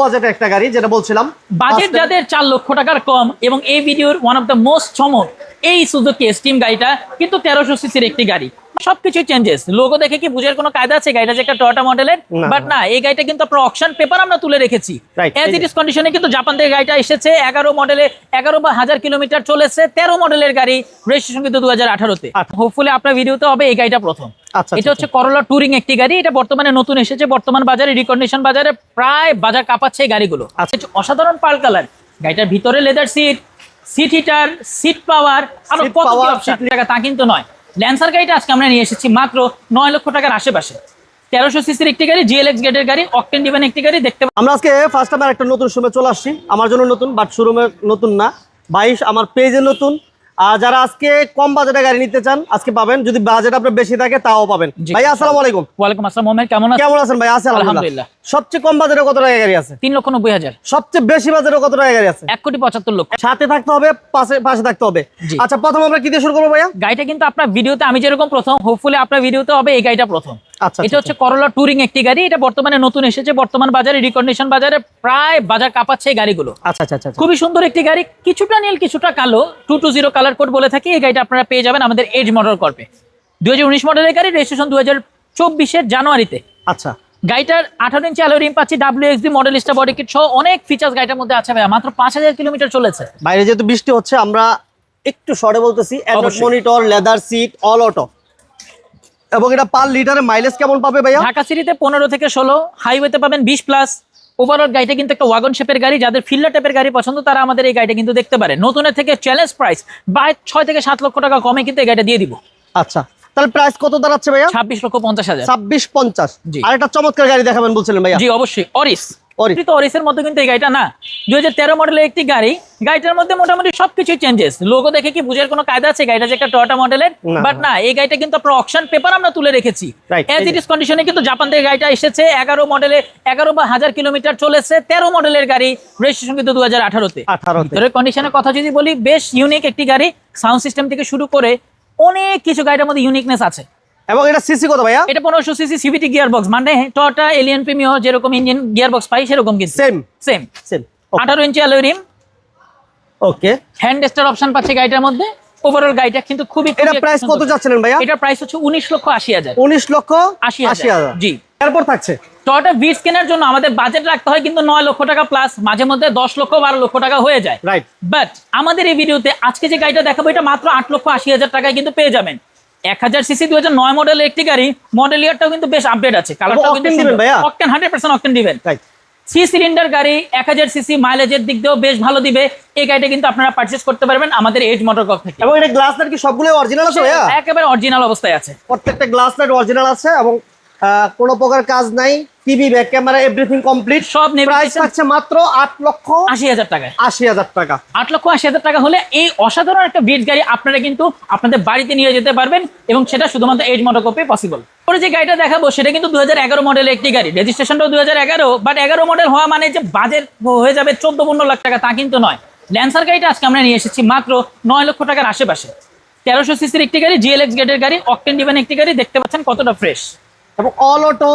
Budget একটা গাড়ি যেটা বলছিলাম বাজেট যাদের চার লক্ষ টাকার কম এবং এই ভিডিওর ওয়ান অফ দ্য মোস্ট চমক এই সুজুকি স্টিম গাড়িটা কিন্তু তেরোশো সিসির একটি গাড়ি। সবকিছু চেঞ্জেস লোগো দেখে কি বুঝের কোনো কায়দা আছে? গাড়িটা যে একটা টয়োটা মডেলের বাট না। এই গাড়িটা কিন্তু আপনার অকশন পেপার আমরা তুলে রেখেছি। As it. ইস কন্ডিশনে কিন্তু জাপান থেকে গাড়িটা এসেছে। এগারো মডেলে এগারো বা হাজার কিলোমিটার চলেছে তেরো মডেলের গাড়ি রেজিস্ট্রেশন কিন্তু দু হাজার আঠারোতে। আচ্ছা। হোপফুলি আপনার ভিডিওতে হবে এই গাড়িটা প্রথম। আচ্ছা, এটা হচ্ছে করলা টুরিং একটি গাড়ি। এটা বর্তমানে নতুন এসেছে। বর্তমান বাজারে রিকন্ডিশন বাজারে প্রায় বাজার কাঁপাচ্ছে এই গাড়িগুলো। আচ্ছা। অসাধারণ পাল কালার। গাড়িটার ভিতরে leather seat seat heater seat power আরও কত অপশন তা কিন্তু নয়। ল্যান্সার গাড়িটা আজকে আমরা নিয়ে এসেছি মাত্র নয় লক্ষ টাকার আশেপাশে। তেরোশো সিসির একটি গাড়ি জিএলএক্স গেটের গাড়ি অকটেন ডিভেন একটি গাড়ি, দেখতে আমরা আজকে ফার্স্ট টাইম একটা নতুন শোরুমে চলে আসছি। আমার জন্য নতুন বাট শোরুমে নতুন না। বাইশ, আমার পেজে নতুন। আর যারা আজকে কম বাজেটে গাড়ি নিতে চান আজকে পাবেন। যদি বাজেট আপনার বেশি থাকে তাও পাবেন। ভাই আসসালামু আলাইকুম। ওয়ালাইকুম আসসালাম মোহাম্মদ কেমন আছেন? কেমন আছেন ভাই? আছে আলহামদুলিল্লাহ। সবচেয়ে কম বাজেটে কত টাকা গাড়ি আছে? তিন লক্ষ নব্বই হাজার। সবচেয়ে বেশি বাজেটে কত টাকা গাড়ি আছে? এক কোটি পঁচাত্তর লক্ষ। সাথে থাকতে হবে পাশে পাশে থাকতে হবে। আচ্ছা প্রথম আমরা কি দিয়ে শুরু করব ভাইয়া? গাড়িটা কিন্তু আপনার ভিডিওতে আমি যেরকম প্রথম হোপফুলি আপনার ভিডিওতে হবে এই গাড়িটা প্রথম। এটা হচ্ছে করলা টুরিং একটি গাড়ি এটা বর্তমানে নতুন এসেছে। বর্তমান বাজারে রিকন্ডিশন বাজারে প্রায় বাজার কাঁপাচ্ছে এই গাড়িগুলো। আচ্ছা আচ্ছা আচ্ছা আচ্ছা। খুবই সুন্দর একটি গাড়ি কিছুটা নীল কিছুটা কালো। Two two zero colour code বলে থাকি এই গাড়িটা আপনারা পেয়ে যাবেন আমাদের এজ মডেল করবে দুই হাজার উনিশ মডেলের গাড়ি রেজিস্ট্রেশন দু হাজার চব্বিশের জানুয়ারিতে। আচ্ছা। গাড়িটার আঠারো ইঞ্চি আলো রিম পাচ্ছি W X D Modellista body kit সহ অনেক ফিচার্স গাড়িটার মধ্যে আছে ভাইয়া মাত্র পাঁচ হাজার কিলোমিটার চলেছে। বাইরে যেহেতু বৃষ্টি হচ্ছে আমরা একটু শর্টে বলতেছি monitor leather seat all auto এবং এটা পার লিটারে মাইলেজ কেমন পাবে ভাইয়া? ঢাকা সিটিতে পনেরো থেকে ষোলো হাইওয়েতে পাবেন বিশ প্লাস ওভারঅল গাড়িটা কিন্তু একটা ওয়াগন শেপের গাড়ি যাদের ফিল্ডার টাইপের গাড়ি পছন্দ তারা আমাদের এই গাড়িটা কিন্তু দেখতে পারে। নতুনের থেকে চ্যালেঞ্জ প্রাইস বা ছয় থেকে সাত লক্ষ টাকা কমে কিন্তু এই গাড়িটা দিয়ে দিব। আচ্ছা তাহলে প্রাইস কত দাঁড়াচ্ছে ভাইয়া? ছাব্বিশ লক্ষ পঞ্চাশ হাজার। ছাব্বিশ পঞ্চাশ। আর একটা চমৎকার গাড়ি দেখাবেন বলছিলেন ভাইয়া। জি অবশ্যই। অরিস অরিস। তো অরিসের মধ্যে কিন্তু এই গাড়িটা না। দুই হাজার তেরো মডেলের একটি গাড়ি গাড়িটার মধ্যে মোটামুটি সবকিছু চেঞ্জেস লোগো দেখে কি বুঝের কোনো কায়দা আছে? গাড়িটা যে একটা টয়োটা মডেলের বাট না এই গাড়িটা কিন্তু আপনার অকশন পেপার আমরা তুলে রেখেছি। এজ ইট ইস কন্ডিশনে কিন্তু জাপান থেকে গাড়িটা এসেছে। এগারো মডেলে এগারো বা হাজার কিলোমিটার চলেছে। তেরো মডেলের গাড়ি রেজিস্ট্রেশন কিন্তু দু হাজার আঠারোতে। ভিতরের কন্ডিশনের কথা যদি বলি বেশ ইউনিক একটি গাড়ি। সাউন্ড সিস্টেম থেকে শুরু করে অনেক কিছু গাড়িটার মধ্যে ইউনিকনেস আছে। এবং এটা সিসি কত ভাইয়া? এটা পনেরোশো সিসি সিভিটি গিয়ার বক্স মানে টটা এলিয়ান প্রিমিও যেরকম ইঞ্জিন গিয়ার বক্স পাই সেরকম কিন্তু। সেম সেম সেম আঠারো inch alloy rim okay hand star option পাচ্ছে গাড়িটার মধ্যে। ওভারঅল গাড়িটা কিন্তু খুবই এটা প্রাইস কত যাচ্ছিলেন ভাইয়া? এটার প্রাইস হচ্ছে উনিশ লক্ষ আশি হাজার। উনিশ লক্ষ আশি আশি হাজার। হাজার জি। এরপর থাকছে? টয়টা বিটস কেনার জন্য আমাদের বাজেট রাখতে হয় কিন্তু নয় লক্ষ টাকা প্লাস মাঝে মধ্যে দশ লক্ষ বারো লক্ষ টাকা হয়ে যায়। রাইট বাট আমাদের এই ভিডিওতে আজকে যে গাড়িটা দেখাবো এটা মাত্র আট লক্ষ আশি হাজার টাকায় কিন্তু পেয়ে যাবেন। এক হাজার সিসি দুই হাজার নয় মডেলের একটি গাড়ি মডেল ইয়ারটাও কিন্তু বেশ আপডেট আছে কালারটাও কিন্তু? অকটেন হান্ড্রেড পার্সেন্ট অকটেন দিবেন। থ্রি সিলিন্ডার গাড়ি এক হাজার সিসি মাইলেজের দিক দিয়েও বেশ ভালো দিবে। এই গাড়িটা কিন্তু আপনারা পারচেস করতে পারবেন আমাদের এজ মোটর কক থেকে। এবং এটা গ্লাস লাইট কি সবগুলো অরিজিনাল আছে একেবারে অরিজিনাল অবস্থায় আছে। প্রত্যেকটা গ্লাস নাট অরিজিনাল আছে এবং কোনো প্রকার কাজ নাই TV back camera everything complete সব প্রাইস থাকছে মাত্র আট লক্ষ আশি হাজার টাকায়। আশি হাজার টাকা। আট লক্ষ আশি হাজার টাকা হলে এই অসাধারণ একটা বিট গাড়ি আপনারা কিন্তু আপনাদের বাড়িতে নিয়ে যেতে পারবেন এবং সেটা শুধুমাত্র এইট মোটর কপি পসিবল পরে যে গাড়িটা দেখাবো সেটা কিন্তু দু হাজার এগারো মডেলের একটি গাড়ি। রেজিস্ট্রেশনটাও দু হাজার এগারো বাট এগারো মডেল হওয়া মানে যে বাজেট হয়ে যাবে চোদ্দ পনেরো লাখ টাকা তা কিন্তু নয়। ল্যান্সার গাড়িটা আজকে আমরা নিয়ে এসেছি মাত্র নয় লক্ষ টাকার আশেপাশে। তেরোশো সিসির একটি গাড়ি জিএলএক্স গেটের গাড়ি অকটেন ডিভেন একটি গাড়ি দেখতে পাচ্ছেন কতটা ফ্রেশ এবং অল অটো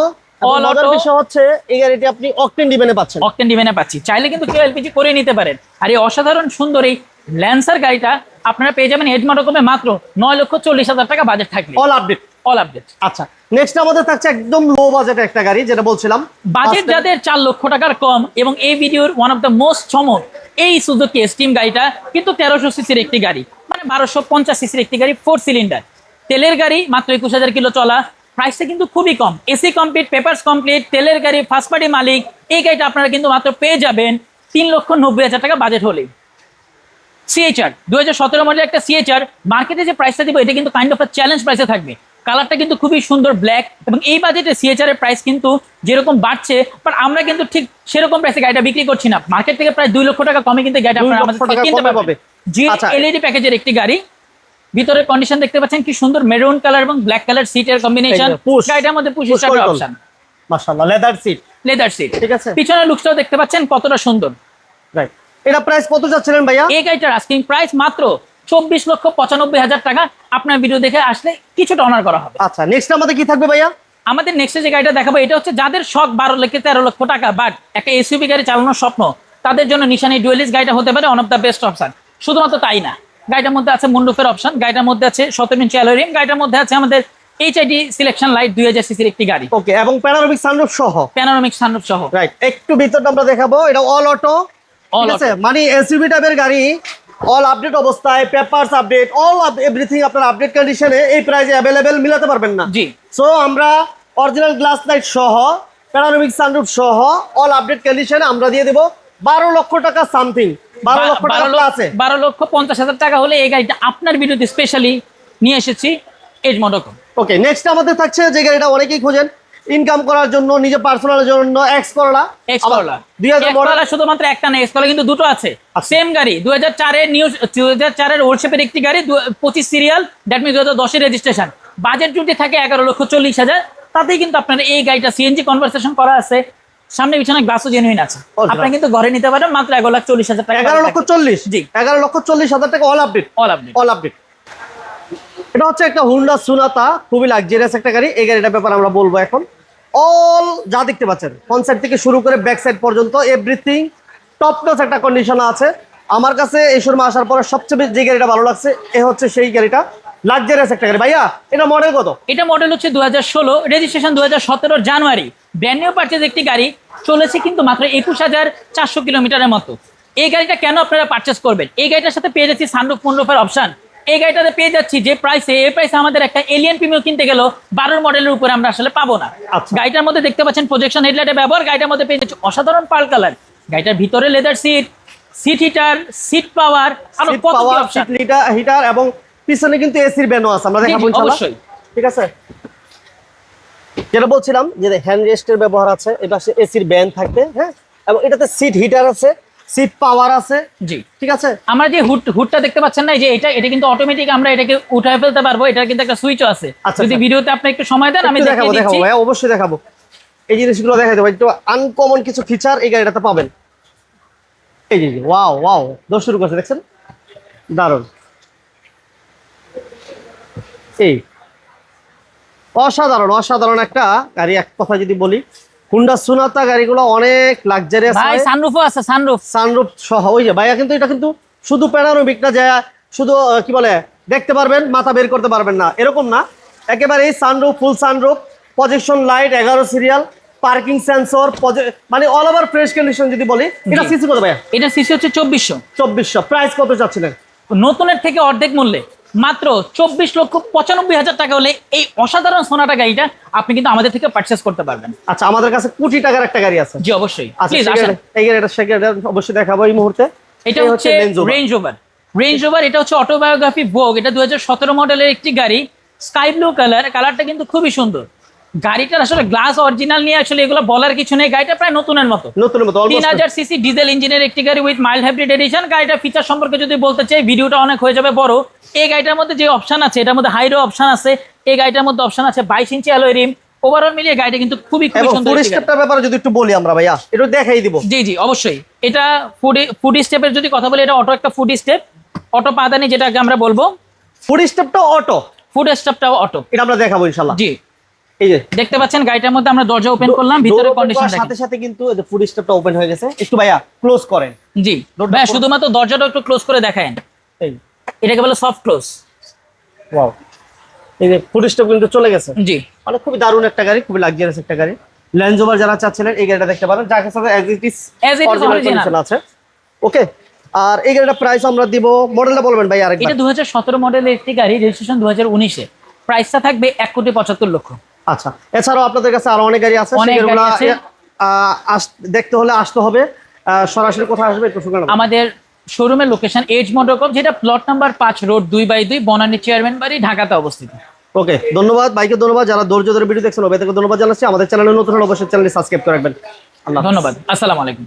মজার auto। বিষয় হচ্ছে এই গাড়িটি আপনি অকটেন ডিবেনে পাচ্ছেন। অকটেন ডিভেনে পাচ্ছি। চাইলে কিন্তু কেউ এলপিজি করে নিতে পারেন। আর এই অসাধারণ সুন্দর এই ল্যান্সার গাড়িটা আপনারা পেয়ে যাবেন মাত্র নয় লক্ষ চল্লিশ হাজার টাকা বাজেট থাকলে। অল আপডেট অল আপডেট আচ্ছা নেক্সট আমাদের থাকছে একদম লো বাজেট একটা গাড়ি যেটা বলছিলাম। বাজেট যাদের চার লক্ষ টাকার কম এবং এই ভিডিওর ওয়ান অফ দ্য মোস্ট চমক এই সুজুকি স্টিম গাড়িটা কিন্তু তেরোশো সিসির একটি গাড়ি। মানে বারোশো পঞ্চাশ সিসির একটি গাড়ি ফোর সিলিন্ডার তেলের গাড়ি মাত্র একুশ হাজার কিলো চলা প্রাইসটা কিন্তু খুবই কম। এসি কমপ্লিট পেপারস কমপ্লিট তেলের গাড়ি ফার্স্ট পার্টি মালিক এই গাড়িটা আপনারা কিন্তু মাত্র পেয়ে যাবেন তিন লক্ষ নব্বই হাজার টাকা বাজেট হলেই সিএইচআর দু হাজার সতেরো মডেলের একটা সিএইচআর মার্কেটে যে প্রাইসটা দিব এটা কিন্তু কাইন্ড অফ চ্যালেঞ্জ প্রাইসে থাকবে। কালারটা কিন্তু খুবই সুন্দর ব্ল্যাক এবং এই বাজেটে সিএইচআর এর প্রাইস কিন্তু যেরকম বাড়ছে বাট আমরা কিন্তু ঠিক সেরকম প্রাইসে গাড়িটা বিক্রি করছি না। মার্কেট থেকে প্রায় দুই লক্ষ টাকা কমে কিন্তু গাড়িটা আপনারা আমাদের থেকে কিনতে কমে পারবেন। জি। এলইডি প্যাকেজের একটি গাড়ি ভিতরের কন্ডিশন দেখতে পাচ্ছেন কি সুন্দর মেরুন কালার এবং ব্ল্যাক কালার সিটের কম্বিনেশন গাড়িটার মধ্যে পুশ control। অপশন মাশাআল্লাহ লেদার সিট লেদার সিট ঠিক আছে। পিছনের লুকসটাও দেখতে পাচ্ছেন কতটা সুন্দর। রাইট এটা প্রাইস কত যাচ্ছিলেন ভাইয়া? এই গাড়িটার আস্কিং প্রাইস মাত্র চব্বিশ লক্ষ পঁচানব্বই হাজার টাকা। আপনার ভিডিও দেখে আসলে কিছুটা অনার করা হবে। আচ্ছা নেক্সট আমাদের কি থাকবে ভাইয়া? আমাদের নেক্সট যে গাড়িটা দেখাবো এটা হচ্ছে যাদের শখ বারো লক্ষ তেরো লক্ষ টাকা বাট একটা এসইউবি গাড়ি চালানোর স্বপ্ন তাদের জন্য নিশানি ডুয়েলিস গাড়িটা হতে পারে one of the best option শুধুমাত্র তাই না? গাড়িটার মধ্যে আছে মুন্ডুফের অপশন গাড়িটার মধ্যে আছে সতেরো ইঞ্চি অ্যালোরিম গাড়িটার মধ্যে আছে আমাদের এইচআইডি সিলেকশন লাইট দুই হাজার সিসির একটি গাড়ি। ওকে এবং প্যানারোমিক সানরুফ সহ? প্যানোরামিক সানরুফ সহ। রাইট একটু ভিতরটা আমরা দেখাবো এটা অল অটো ঠিক আছে? মানে এসইউভি টাইপের গাড়ি অল আপডেট অবস্থায় পেপারস আপডেট অল এভরিথিং আপনার আপডেট কন্ডিশনে এই প্রাইসে অ্যাভেলেবেল মিলাতে পারবেন না। জি। সো আমরা অরিজিনাল গ্লাস লাইট সহ প্যানারোমিক সানরুফ সহ অল আপডেট কন্ডিশনে আমরা দিয়ে দেবো বারো লক্ষ টাকা সামথিং বারো লক্ষ পঞ্চাশ হাজার টাকা হলে এই গাড়িটা আপনার বিরুদ্ধে স্পেশালি নিয়ে এসেছি এজ মডকম ওকে নেক্সট আমাদের থাকছে যে গাড়িটা অনেকেই খোঁজেন। ইনকাম করার জন্য নিজে পার্সোনালের জন্য এক্স করলা এক্স করলা দুই হাজার মডেল এক্স শুধুমাত্র একটা না এক্স করলা কিন্তু দুটো আছে। সেম গাড়ি দুই হাজার চারের নিউজ দুই হাজার চারের ওল্ডশেপের একটি গাড়ি দু- পঁচিশ সিরিয়াল দ্যাট মিন দুই হাজার দশের রেজিস্ট্রেশন বাজেট যদি থাকে এগারো লক্ষ চল্লিশ হাজার তাতেই কিন্তু আপনার এই গাড়িটা সিএনজি কনভারসেশন করা আছে। সামনে পিছনে গ্লাসও জেনুইন আছে। Original। আপনি কিন্তু ঘরে নিতে পারেন মাত্র এগারো লাখ চল্লিশ হাজার টাকা এগারো লক্ষ চল্লিশ। জি। এগারো লক্ষ চল্লিশ হাজার টাকা all update all update all update এটা হচ্ছে একটা হুন্ডা সুনাতা খুবই লাক্সারিয়াস একটা গাড়ি। এই গাড়িটার ব্যাপারে আমরা বলব এখন। অল যা দেখতে পাচ্ছেন ফ্রন্ট সাইড থেকে শুরু করে ব্যাক সাইড পর্যন্ত এভরিথিং টপ নচ একটা কন্ডিশন আছে। আমার কাছে এই শোরুমে আসার পরে সবচেয়ে বেশি যে গাড়িটা ভালো লাগছে এ হচ্ছে সেই গাড়িটা। লাক্সারিয়াস একটা গাড়ি। ভাইয়া এটা মডেল কত? এটা মডেল হচ্ছে দু হাজার ষোলো রেজিস্ট্রেশন দু জানুয়ারি ব্র্যান্ড নিউ পার্চেজ একটি গাড়ি চলেছে কিন্তু মাত্র একুশ হাজার চারশো কিলোমিটারের মতো। এই গাড়িটা কেন আপনারা পারচেস করবেন? এই গাড়িটার সাথে পেয়ে যাচ্ছি সানরুফ মুন্ডুফের অপশন এই গাড়িটাতে পেয়ে যাচ্ছি যে প্রাইসে এই প্রাইসে আমাদের একটা এলিয়ান প্রিমিয়াম কিনতে গেলেও বারোর মডেলের উপরে আমরা আসলে পাবো না। আচ্ছা। গাড়িটার মধ্যে দেখতে পাচ্ছেন প্রজেকশন হেডলাইটের ব্যবহার গাড়িটার মধ্যে পেয়ে যাচ্ছি অসাধারণ পাল কালার গাড়িটার ভিতরে leather seat seat heater seat power আরও কত অপশন হিটার এবং পিছনে কিন্তু এসির ব্যানও আছে আমরা দেখাবো। অবশ্যই। ঠিক আছে? যেটা বলছিলাম যে হ্যান্ড রেস্টের ব্যবহার আছে এটা এসির ব্যান থাকবে হ্যাঁ? এবং এটাতে সিট হিটার আছে সিট পাওয়ার আছে জি। ঠিক আছে? আমরা যে হুড হুডটা দেখতে পাচ্ছেন না এই যে এটা এটা কিন্তু অটোমেটিক আমরা এটাকে উঠায় ফেলতে পারব এটার কিন্তু একটা সুইচও আছে। আচ্ছা, যদি আচ্ছা। ভিডিওতে আপনি একটু সময় দেন আমি দেখিয়ে দেখাবো দেখাবো হ্যাঁ অবশ্যই দেখাবো। এই জিনিসগুলো দেখাই দেবো একটু আনকমন কিছু ফিচার এই গাড়িটাতে পাবেন। এই যে ওয়াও ওয়াও দোষ শুরু করছে দেখছেন? দারুণ। এই অসাধারণ অসাধারণ একটা গাড়ি। এক কথা যদি বলি হুন্ডা সুনাতা গাড়িগুলো অনেক লাক্সারিয়াস ভাই সানরুফও আছে সানরুফ সানরুফ সহ ওই যে ভাইয়া কিন্তু এটা কিন্তু শুধু প্যানারোমিক না যায় শুধু কি বলে দেখতে পারবেন মাথা বের করতে পারবেন না। এরকম না। একেবারে এই sunroof full sunroof position light এগারো সিরিয়াল পার্কিং সেন্সর মানে অল ওভার ফ্রেশ কন্ডিশন যদি বলি এটা সিসি কত ভাইয়া? এটা সিসি হচ্ছে চব্বিশশো। চব্বিশশো। প্রাইস কত চাচ্ছিলেন নতুনের থেকে অর্ধেক মূল্যে। মাত্র চব্বিশ লক্ষ পঁচানব্বই হাজার টাকা হলে এই অসাধারণ সোনাটা গাড়িটা আপনি কিন্তু আমাদের থেকে পারচেস করতে পারবেন। আচ্ছা আমাদের কাছে কোটি টাকার একটা গাড়ি আছে। জি অবশ্যই। আচ্ছা এই গাড়িটা অবশ্যই দেখাবো এই মুহূর্তে। এটা হচ্ছে রেঞ্জ ওভার রেঞ্জ ওভার এটা হচ্ছে অটোবায়োগ্রাফি ভোগ এটা দু সতেরো মডেলের একটি গাড়ি স্কাই ব্লু কালার কালারটা কিন্তু খুবই সুন্দর। গাড়িটার আসলে গ্লাস অরিজিনাল নিয়ে আসলে এগুলো বলার কিছু নেই। গাড়িটা প্রায় নতুনের মতো। নতুন মতো তিন হাজার সিসি ডিজেল ইঞ্জিনের একটি গাড়ি উইথ মাইল্ড হাইব্রিড এডিশন গাড়িটা ফিচার সম্পর্কে যদি বলতে চাই ভিডিওটা অনেক হয়ে যাবে বড়। এই গাড়িটার মধ্যে যে অপশন আছে এটার মধ্যে হাইরো অপশন আছে। এই গাড়িটার মধ্যে অপশন আছে বাইশ ইঞ্চি অ্যালোয় রিম ওভারঅল মিলিয়ে গাড়িটা কিন্তু খুবই খুবই সুন্দর। পরিষ্কারটার ব্যাপারে যদি একটু বলি আমরা ভাইয়া একটু দেখাই দিব। জি জি অবশ্যই। এটা ফুড ফুড স্টেপের যদি কথা বলি এটা অটো একটা ফুড স্টেপ অটো পাদানি যেটাকে আমরা বলব। ফুড স্টেপটা অটো ফুড স্টেপটাও অটো এটা আমরা দেখাবো ইনশাল্লাহ জি। এই যে। দেখতে পাচ্ছেন গাড়িটার মধ্যে আমরা দরজা ওপেন করলাম ভিতরে কন্ডিশন সাথে সাথে কিন্তু ফুড স্টেপটা ওপেন হয়ে গেছে। একটু ভাইয়া ক্লোজ করেন। জি। Door টা ভাই পুরো- শুধুমাত্র দরজাটা একটু ক্লোজ করে দেখায়েন। এই। এটাকে বলে সফট ক্লোজ ওয়াও এই যে ফুড স্টেপ কিন্তু চলে গেছে। জি। মানে খুবই দারুণ একটা গাড়ি খুবই লাক্সারিয়াস একটা গাড়ি। ল্যান্ড ওভার যারা চাচ্ছিলেন এই গাড়িটা দেখতে পারেন। যার কাছে as it is it is original। আছে। ওকে আর এই গাড়িটা প্রাইস আমরা দিব মডেলটা বলবেন ভাই আরেকবার। এটা দু হাজার সতেরো মডেলের একটি গাড়ি রেজিস্ট্রেশন দু হাজার উনিশে প্রাইসটা থাকবে এক কোটি পঁচাত্তর লক্ষ। আচ্ছা এছাড়াও আপনাদের কাছে আরও অনেক গাড়ি আছে সেগুলো দেখতে হলে আসতে হবে। সরাসরি কোথায় আসবে একটু আমাদের শোরুমের লোকেশন এইচ মোটরকপ যেটা প্লট নাম্বার পাঁচ রোড দুই বাই দুই বনানী চেয়ারম্যান বাড়ি ঢাকাতে অবস্থিত। ওকে ধন্যবাদ। বাইকে ধন্যবাদ। যারা ধৈর্য ধরে ভিডিও দেখছেন ওবে থেকে ধন্যবাদ জানাচ্ছি। আমাদের চ্যানেলে নতুন অবশ্যই চ্যানেলটি সাবস্ক্রাইব করে রাখবেন। আল্লাহ ধন্যবাদ। আসসালামু আলাইকুম।